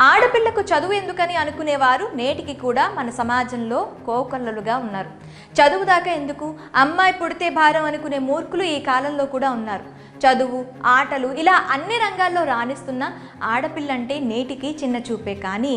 ఆడపిల్లకు చదువు ఎందుకని అనుకునేవారు? నేటికి కూడా మన సమాజంలో కోకొల్లలుగా ఉన్నారు. చదువు దాకా ఎందుకు? అమ్మాయి పుడితే భారం అనుకునే మూర్ఖులు ఈ కాలంలో కూడా ఉన్నారు. చదువు ఆటలు ఇలా అన్ని రంగాల్లో రాణిస్తున్న ఆడపిల్లంటే నేటికి చిన్న చూపే కానీ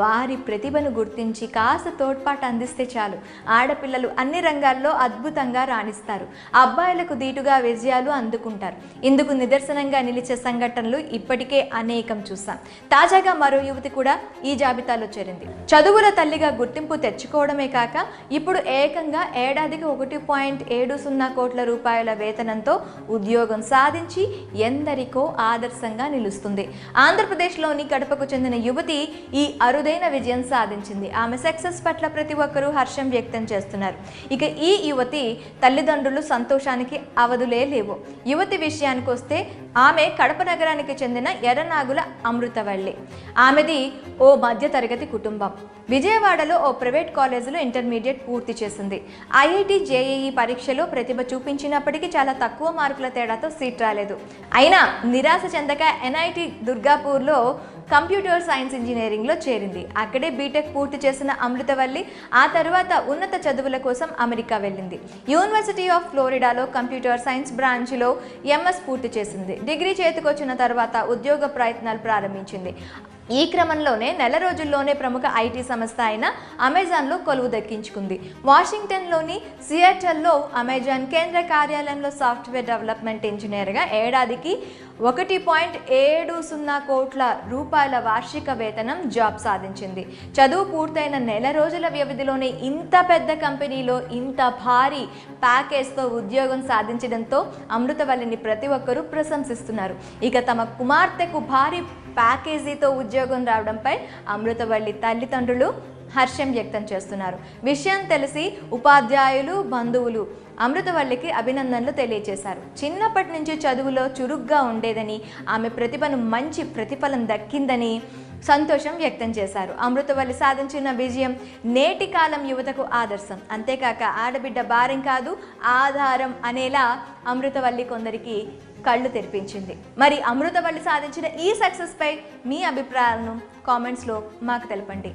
వారి ప్రతిభను గుర్తించి కాస్త తోడ్పాటు అందిస్తే చాలు. ఆడపిల్లలు అన్ని రంగాల్లో అద్భుతంగా రాణిస్తారు. అబ్బాయిలకు దీటుగా విజయాలు అందుకుంటారు. ఇందుకు నిదర్శనంగా నిలిచే సంఘటనలు ఇప్పటికే అనేకం చూసాం తాజాగా మరో యువతి కూడా ఈ జాబితాలో చేరింది. చదువుల తల్లిగా గుర్తింపు తెచ్చుకోవడమే కాక ఇప్పుడు ఏకంగా ఏడాదికి ఒకటి పాయింట్ ఏడు సున్నా కోట్ల రూపాయల వేతనంతో ఉద్యోగం సాధించి ఎందరికో ఆదర్శంగా నిలుస్తుంది. ఆంధ్రప్రదేశ్లోని కడపకు చెందిన యువతి ఈ అరుదైన విజయం సాధించింది. ఆమె సక్సెస్ పట్ల ప్రతి ఒక్కరూ హర్షం వ్యక్తం చేస్తున్నారు. ఇక ఈ యువతి తల్లిదండ్రులు సంతోషానికి అవధులే లేవు. యువతి విషయానికి వస్తే ఆమె కడప నగరానికి చెందిన ఎర్రనాగుల అమృతవల్లి. ఆమెది ఓ మధ్యతరగతి కుటుంబం. విజయవాడలో ఓ ప్రైవేట్ కాలేజీలో ఇంటర్మీడియట్ పూర్తి చేసింది. ఐఐటి జేఈఈ పరీక్షలో ప్రతిభ చూపించినప్పటికీ చాలా తక్కువ మార్కుల తేడాతో సీట్ రాలేదు. అయినా నిరాశ చెందక ఎన్ఐటి దుర్గాపూర్లో కంప్యూటర్ సైన్స్ ఇంజనీరింగ్లో చేరింది. అక్కడే బీటెక్ పూర్తి చేసిన అమృతవల్లి ఆ తర్వాత ఉన్నత చదువుల కోసం అమెరికా వెళ్ళింది. యూనివర్సిటీ ఆఫ్ ఫ్లోరిడాలో కంప్యూటర్ సైన్స్ బ్రాంచ్లో ఎంఎస్ పూర్తి చేసింది. డిగ్రీ చేతికొచ్చిన తర్వాత ఉద్యోగ ప్రయత్నాలు ప్రారంభించింది. ఈ క్రమంలోనే నెల రోజుల్లోనే ప్రముఖ ఐటీ సంస్థ అయిన అమెజాన్లో కొలువు దక్కించుకుంది. వాషింగ్టన్లోని సియాటల్లో అమెజాన్ కేంద్ర కార్యాలయంలో సాఫ్ట్వేర్ డెవలప్మెంట్ ఇంజనీర్గా ఏడాదికి ఒకటి పాయింట్ ఏడు సున్నా కోట్ల రూపాయల వార్షిక వేతనం జాబ్ సాధించింది. చదువు పూర్తయిన నెల రోజుల వ్యవధిలోనే ఇంత పెద్ద కంపెనీలో ఇంత భారీ ప్యాకేజ్తో ఉద్యోగం సాధించడంతో అమృతవల్లిని ప్రతి ఒక్కరూ ప్రశంసిస్తున్నారు. ఇక తమ కుమార్తెకు భారీ ప్యాకేజీతో ఉద్యోగం రావడంపై అమృతవల్లి తల్లిదండ్రులు హర్షం వ్యక్తం చేస్తున్నారు. విషయం తెలిసి ఉపాధ్యాయులు బంధువులు అమృతవల్లికి అభినందనలు తెలియజేశారు చిన్నప్పటి నుంచి చదువులో చురుగ్గా ఉండేదని ఆమె ప్రతిభను మంచి ప్రతిఫలం దక్కిందని సంతోషం వ్యక్తం చేశారు. అమృతవల్లి సాధించిన విజయం నేటి కాలం యువతకు ఆదర్శం. అంతేకాక ఆడబిడ్డ భారం కాదు ఆధారం అనేలా అమృతవల్లి కొందరికి కళ్ళు తెరిపించింది. మరి అమృతవల్లి సాధించిన ఈ సక్సెస్పై మీ అభిప్రాయాలను కామెంట్స్లో మాకు తెలపండి.